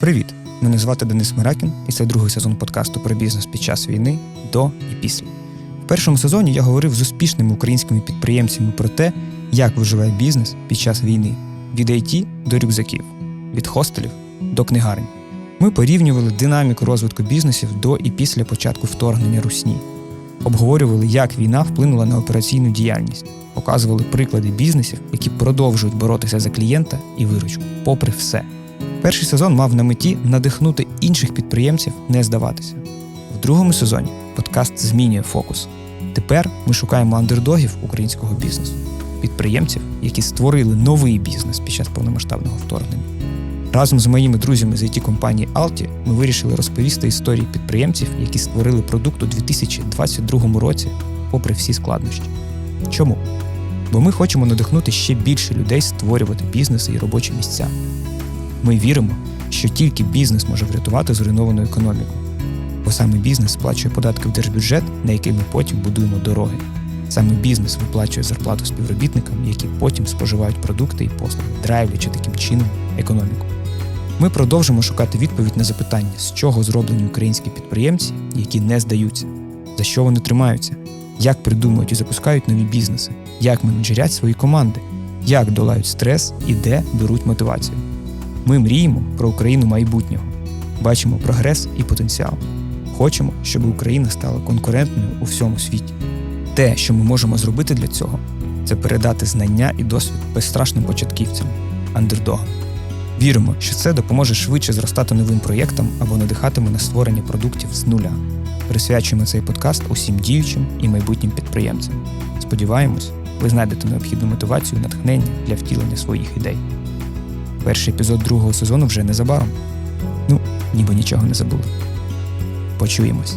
Привіт! Мене звати Денис Миракін, і це другий сезон подкасту про бізнес під час війни до і після. В першому сезоні я говорив з успішними українськими підприємцями про те, як виживає бізнес під час війни від IT до рюкзаків, від хостелів до книгарень. Ми порівнювали динаміку розвитку бізнесів до і після початку вторгнення русні, обговорювали, як війна вплинула на операційну діяльність, показували приклади бізнесів, які продовжують боротися за клієнта і виручку, попри все. Перший сезон мав на меті надихнути інших підприємців не здаватися. В другому сезоні подкаст змінює фокус. Тепер ми шукаємо андердогів українського бізнесу, підприємців, які створили новий бізнес під час повномасштабного вторгнення. Разом з моїми друзями з it компанії Alti ми вирішили розповісти історії підприємців, які створили продукт у 2022 році, попри всі складнощі. Чому? Бо ми хочемо надихнути ще більше людей створювати бізнеси і робочі місця. Ми віримо, що тільки бізнес може врятувати зруйновану економіку, бо саме бізнес сплачує податки в держбюджет, на який ми потім будуємо дороги. Саме бізнес виплачує зарплату співробітникам, які потім споживають продукти і послуги, драйвлячи таким чином економіку. Ми продовжимо шукати відповідь на запитання, з чого зроблені українські підприємці, які не здаються, за що вони тримаються, як придумують і запускають нові бізнеси, як менеджерять свої команди, як долають стрес і де беруть мотивацію. Ми мріємо про Україну майбутнього, бачимо прогрес і потенціал. Хочемо, щоб Україна стала конкурентною у всьому світі. Те, що ми можемо зробити для цього, це передати знання і досвід безстрашним початківцям, андердогам. Віримо, що це допоможе швидше зростати новим проєктам або надихатиме на створення продуктів з нуля. Присвячуємо цей подкаст усім діючим і майбутнім підприємцям. Сподіваємось, ви знайдете необхідну мотивацію і натхнення для втілення своїх ідей. Перший епізод другого сезону вже незабаром. Ну, ніби нічого не забули. Почуємось.